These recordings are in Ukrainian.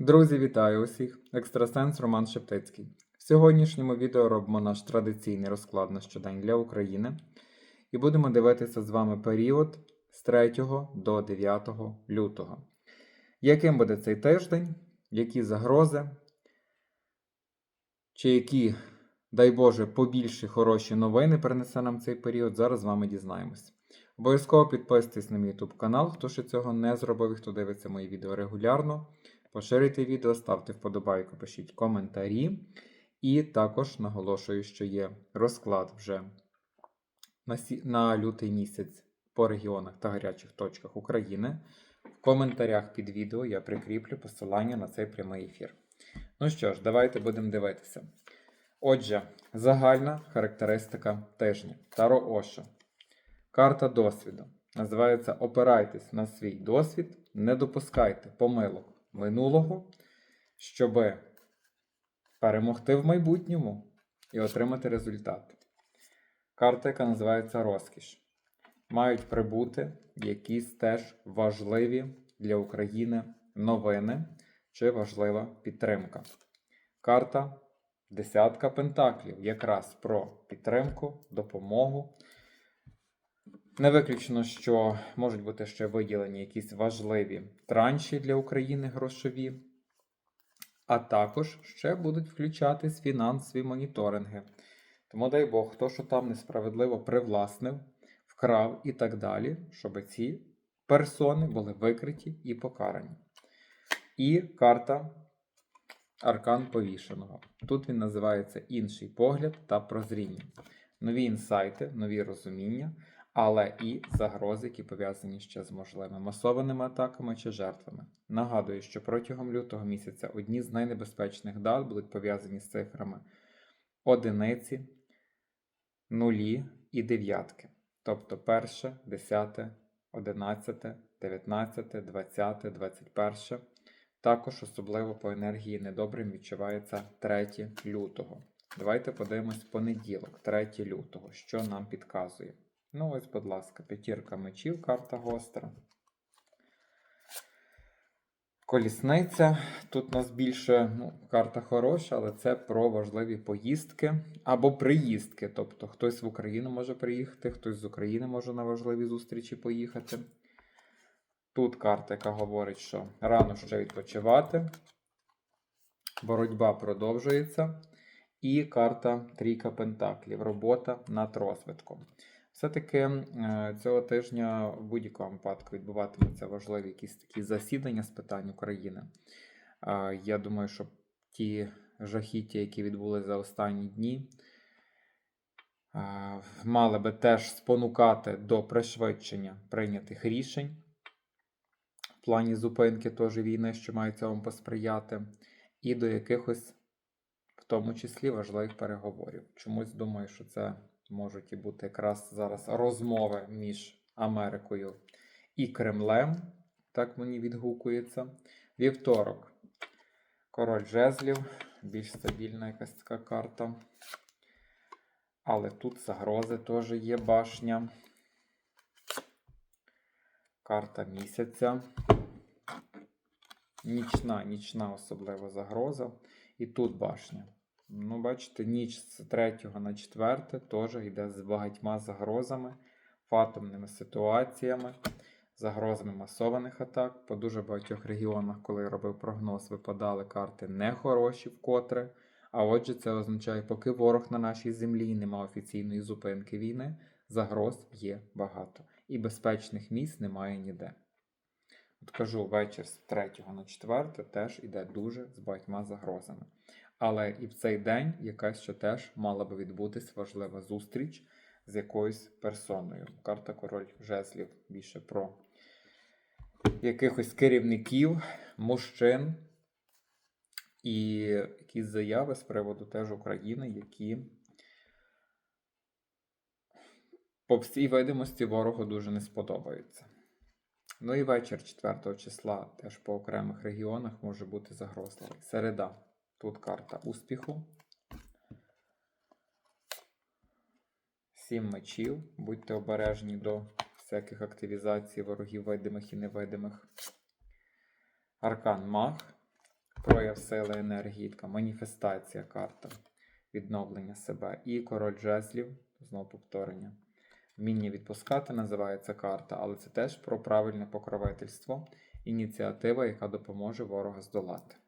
Друзі, вітаю усіх! Екстрасенс Роман Шептицький. В сьогоднішньому відео робимо наш традиційний розклад на щодень для України і будемо дивитися з вами період з 3 до 9 лютого. Яким буде цей тиждень, які загрози, чи які, дай Боже, побільші хороші новини принесе нам цей період, зараз з вами дізнаємось. Обов'язково підписуйтесь на мій YouTube канал, хто ще цього не зробив, хто дивиться мої відео регулярно. Поширюйте відео, ставте вподобайку, пишіть коментарі. І також наголошую, що є розклад вже на, сі... на лютий місяць по регіонах та гарячих точках України. В коментарях під відео я прикріплю посилання на цей прямий ефір. Ну що ж, давайте будемо дивитися. Отже, загальна характеристика тижня. Таро Ошо. Карта досвіду. Називається Опирайтесь на свій досвід, не допускайте помилок минулого, щоб перемогти в майбутньому і отримати результат. Карта, яка називається Розкіш. Мають прибути якісь теж важливі для України новини чи важлива підтримка. Карта Десятка Пентаклів якраз про підтримку, допомогу. Не виключно, що можуть бути ще виділені якісь важливі транші для України грошові, а також ще будуть включатись фінансові моніторинги. Тому дай Бог, хто що там несправедливо привласнив, вкрав і так далі, щоб ці персони були викриті і покарані. І карта Аркан повішеного. Тут він називається інший погляд та прозріння. Нові інсайти, нові розуміння але і загрози, які пов'язані ще з можливими масованими атаками чи жертвами. Нагадую, що протягом лютого місяця одні з найнебезпечних дат будуть пов'язані з цифрами одиниці, нулі і дев'ятки. Тобто перше, десяте, одинадцяте, дев'ятнадцяте, двадцяте, двадцять перше. Також особливо по енергії недобрим відчувається 3 лютого. Давайте подивимось понеділок, 3 лютого, що нам підказує. Ну, ось, будь ласка, п'ятірка мечів, карта гостра. Колісниця. Тут у нас більше ну, карта хороша, але це про важливі поїздки або приїздки. Тобто хтось в Україну може приїхати, хтось з України може на важливі зустрічі поїхати. Тут карта, яка говорить, що рано ще відпочивати. Боротьба продовжується. І карта Трійка Пентаклів. Робота над розвитком. Все-таки е, цього тижня в будь-якому випадку відбуватимуться важливі якісь такі засідання з питань України. Я думаю, що ті жахіття, які відбулися за останні дні, мали би теж спонукати до пришвидшення прийнятих рішень в плані зупинки теж війни, що має цьому посприяти, і до якихось, в тому числі, важливих переговорів. Чомусь думаю, що це можуть і бути якраз зараз розмови між Америкою і Кремлем. Так мені відгукується. Вівторок. Король жезлів, більш стабільна якась така карта. Але тут загрози теж є башня. Карта місяця. Нічна, нічна особлива загроза. І тут башня. Ну, бачите, ніч з 3 на 4 теж йде з багатьма загрозами, фатомними ситуаціями, загрозами масованих атак. По дуже багатьох регіонах, коли я робив прогноз, випадали карти нехороші вкотре. А отже, це означає, поки ворог на нашій землі нема офіційної зупинки війни, загроз є багато. І безпечних місць немає ніде. От кажу, вечір з 3 на 4 теж йде дуже з багатьма загрозами. Але і в цей день якась ще теж мала би відбутись важлива зустріч з якоюсь персоною. Карта Король Жезлів більше про якихось керівників, мужчин і якісь заяви з приводу теж України, які по всій видимості ворогу дуже не сподобаються. Ну і вечір 4 числа теж по окремих регіонах може бути загрозливий. Середа. Тут карта успіху. Сім мечів. Будьте обережні до всяких активізацій ворогів видимих і невидимих. Аркан Маг. прояв сили енергії, така маніфестація карта, відновлення себе. І король жезлів, знову повторення. Вміння відпускати називається карта, але це теж про правильне покровительство, ініціатива, яка допоможе ворога здолати.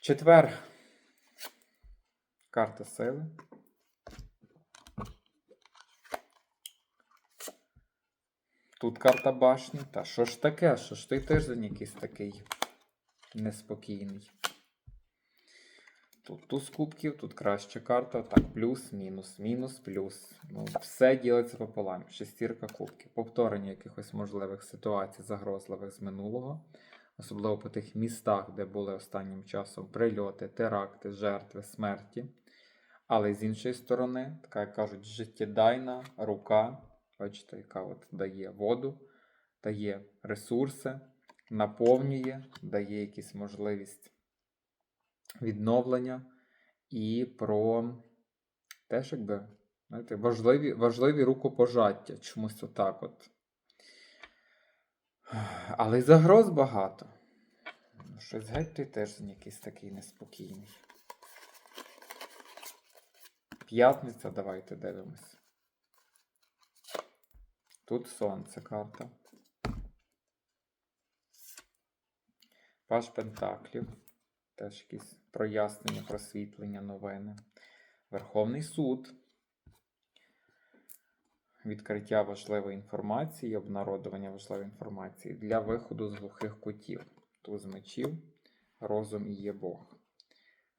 Четвер. Карта сили. Тут карта башні. Та що ж таке? Що ж той тиждень якийсь такий неспокійний? Тут туз кубків, тут краща карта. Так, плюс, мінус, мінус, плюс. Ну, все ділиться пополам. Шестірка кубків. Повторення якихось можливих ситуацій, загрозливих з минулого. Особливо по тих містах, де були останнім часом прильоти, теракти, жертви, смерті. Але з іншої сторони, така, як кажуть, життєдайна рука, бачите, яка от дає воду, дає ресурси, наповнює, дає якісь можливість відновлення і про теж якби знаєте, важливі, важливі рукопожаття. Чомусь отак от. Але й загроз багато. Ну, Щось геть той теж якийсь такий неспокійний. П'ятниця, давайте дивимось. Тут сонце карта. Паш Пентаклів. Теж якісь прояснення, просвітлення, новини. Верховний суд. Відкриття важливої інформації, обнародування важливої інформації для виходу з глухих кутів. Туз мечів, розум і є Бог.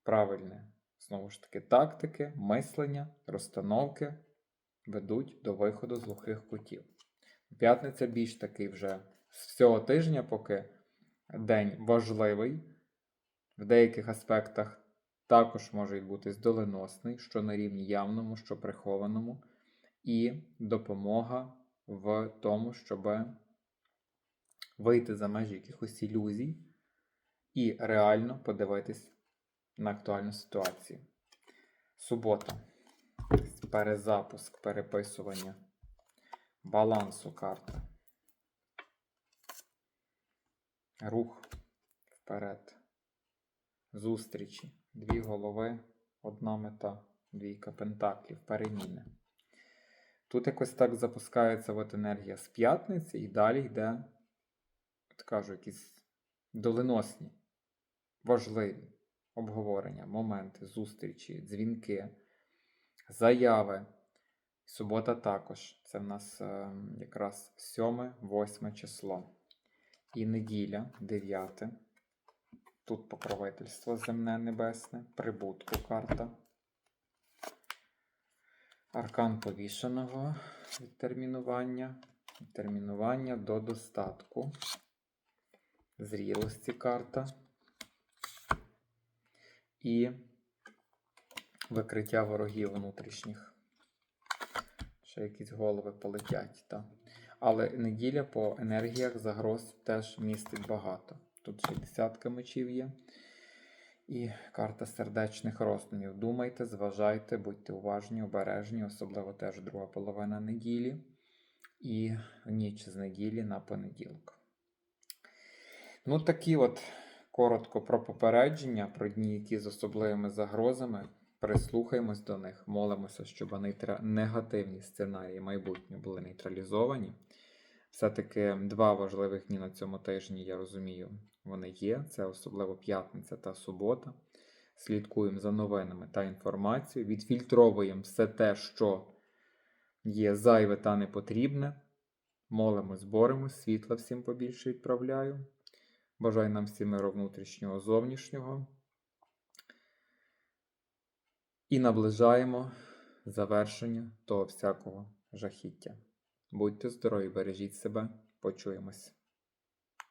Правильне, знову ж таки, тактики, мислення, розстановки ведуть до виходу з глухих кутів. П'ятниця більш такий вже з всього тижня, поки день важливий. В деяких аспектах також може бути доленосний, що на рівні явному, що прихованому, і допомога в тому, щоб вийти за межі якихось ілюзій і реально подивитись на актуальну ситуацію. Субота. Перезапуск, переписування балансу карти. Рух вперед. Зустрічі. Дві голови, одна мета, двійка пентаклів, переміни. Тут якось так запускається от енергія з п'ятниці і далі йде, от кажу, якісь доленосні, важливі обговорення, моменти, зустрічі, дзвінки, заяви. Субота також. Це в нас е, якраз 7-8 число. І неділя, 9. Тут покровительство земне небесне, прибутку карта. Аркан повішеного відтермінування. Відтермінування до достатку. Зрілості карта. І викриття ворогів внутрішніх. Ще якісь голови полетять. Та. Але неділя по енергіях загроз теж містить багато. Тут ще десятка мечів є. І карта сердечних роздумів. Думайте, зважайте, будьте уважні, обережні, особливо теж друга половина неділі. І ніч з неділі на понеділок. Ну, такі от коротко про попередження, про дні, які з особливими загрозами. Прислухаємось до них, молимося, щоб негативні сценарії майбутнього були нейтралізовані. Все-таки два важливих дні на цьому тижні, я розумію, вони є. Це особливо п'ятниця та субота. Слідкуємо за новинами та інформацією, відфільтровуємо все те, що є зайве та непотрібне. Молимось, боремось, світла всім побільше відправляю. Бажаю нам всім миру внутрішнього, зовнішнього. І наближаємо завершення того всякого жахіття. Будьте здорові, бережіть себе, почуємось.